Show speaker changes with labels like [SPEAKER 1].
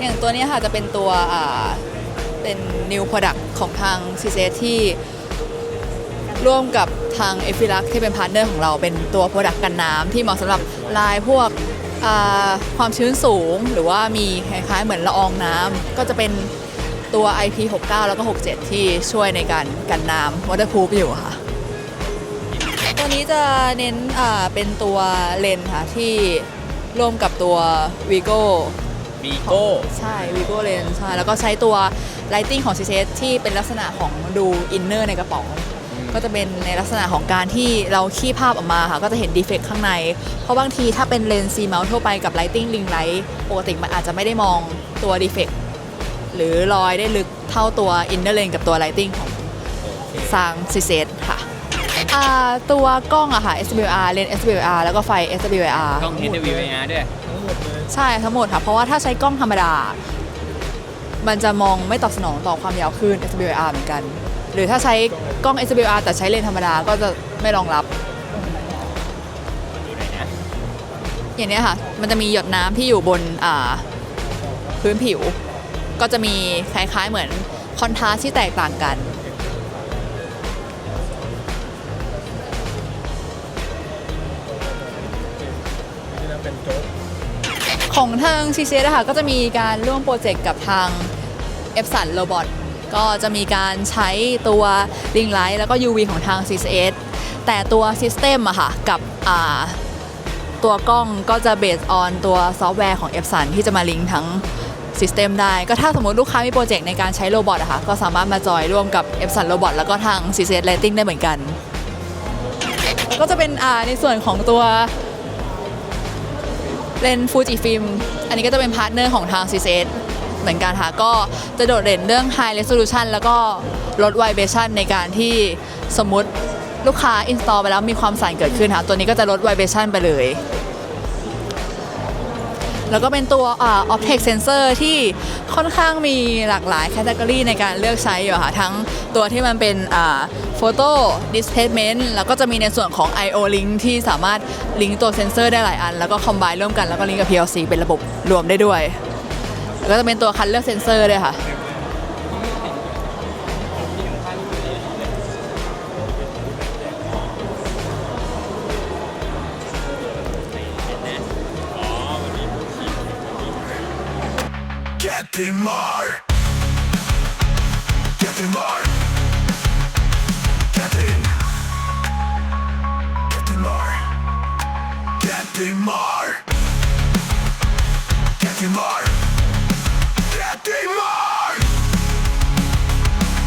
[SPEAKER 1] อย่างตัวนี้ค่ะจะเป็นตัวเป็น new product ของทาง c c ที่ร่วมกับทางเอฟิลักที่เป็นพาร์ทเนอร์ของเราเป็นตัว product กันน้ำที่เหมาะสำหรับลายพวกความชื้นสูง หรือว่ามีคล้ายๆเหมือนละอองน้ำก็จะเป็นตัว IP69 แล้วก็ 67 ที่ช่วยในการกันน้ำ waterproof อยู่ค่ะ ตัวนี้จะเน้นเป็นตัวเลนค่ะที่ร่วมกับตัว Vigo
[SPEAKER 2] วีโก้
[SPEAKER 1] ใช่ Vigo Lens ใช่แล้วก็ใช้ตัว Lighting ของ CCS ที่เป็นลักษณะของดูอินเนอร์ในกระป๋องก็จะเป็นในลักษณะของการที่เราขี้ภาพออกมาค่ะก็จะเห็นดีเฟกต์ข้างใน เพราะบางทีถ้าเป็นเลนส์ซีเมาส์ทั่วไปกับ Lighting Ring Light ปกติมันอาจจะไม่ได้มองตัวดีเฟกต์หรือรอยได้ลึกเท่าตัว Inner Lens กับตัว Lighting ของซาง CCS ค่ะ อ่าตัวกล้องอะค่ะ SWR เลนส์ SWR แล้วก็ไฟ SWR
[SPEAKER 2] กล้อง HWR ด้วย
[SPEAKER 1] ใช่ทั้งหมดค่ะ เพราะว่าถ้าใช้กล้องธรรมดา มันจะมองไม่ตอบสนองต่อความยาวคลื่น SWR เหมือนกัน หรือถ้าใช้กล้อง SWR แต่ใช้เลนส์ธรรมดาก็จะไม่รองรับ
[SPEAKER 2] ดูหน่อยนะ
[SPEAKER 1] อย่างเนี้ยค่ะ มันจะมีหยดน้ำที่อยู่บนอ่าพื้นผิว ก็จะมีคล้ายๆเหมือนคอนทราสต์ที่แตกต่างกัน ของทาง c c s นะคะก็จะมีการร่วมโปรเจกต์กับทาง e p s o n Robot ก็จะมีการใช้ตัว Ring Light แล้วก็ UV ของทาง c c s แต่ตัว System อะค่ะกับตัวกล้องก็จะ based on ตัวซอฟต์แวร์ของ e p s o n ที่จะมาลิงทั้ง System ได้ ก็ถ้าสมมติลูกค้ามีโปรเจกต์ในการใช้โรบอทอะค่ะก็สามารถมาจอยร่วมกับ e p s o n Robot แล้วก็ทาง c c s Lighting ได้เหมือนกัน ก็จะเป็นในส่วนของตัว เล่นฟูจิฟิล์มอันนี้ก็จะเป็นพาร์ทเนอร์ของทาง c c s เหมือนกันค่ะ ก็จะโดดเด่นเรื่อง High Resolution แล้วก็ลด Vibration ในการที่สมมติลูกค้า install ไปแล้วมีความสั่นเกิดขึ้นค่ะ ตัวนี้ก็จะลด Vibration ไปเลย แล้วก็เป็นตัวอ่า Optech Sensor ที่ค่อนข้างมีหลากหลายแคตตากรีในการเลือกใช้อยู่ค่ะ ทั้งตัวที่มันเป็นอ่า Photo Displacement แล้วก็จะมีในส่วนของ I/O Link ที่สามารถลิงก์ตัวเซนเซอร์ได้หลายอัน แล้วก็คอมไบร่วมกันแล้วก็ลิงก์กับ PLC เป็นระบบรวมได้ด้วย แล้วก็จะเป็นตัวคันเลือกเซนเซอร์ด้วยค่ะ
[SPEAKER 3] Getting more. Getting more. Getting. Getting more. Getting more. Getting more.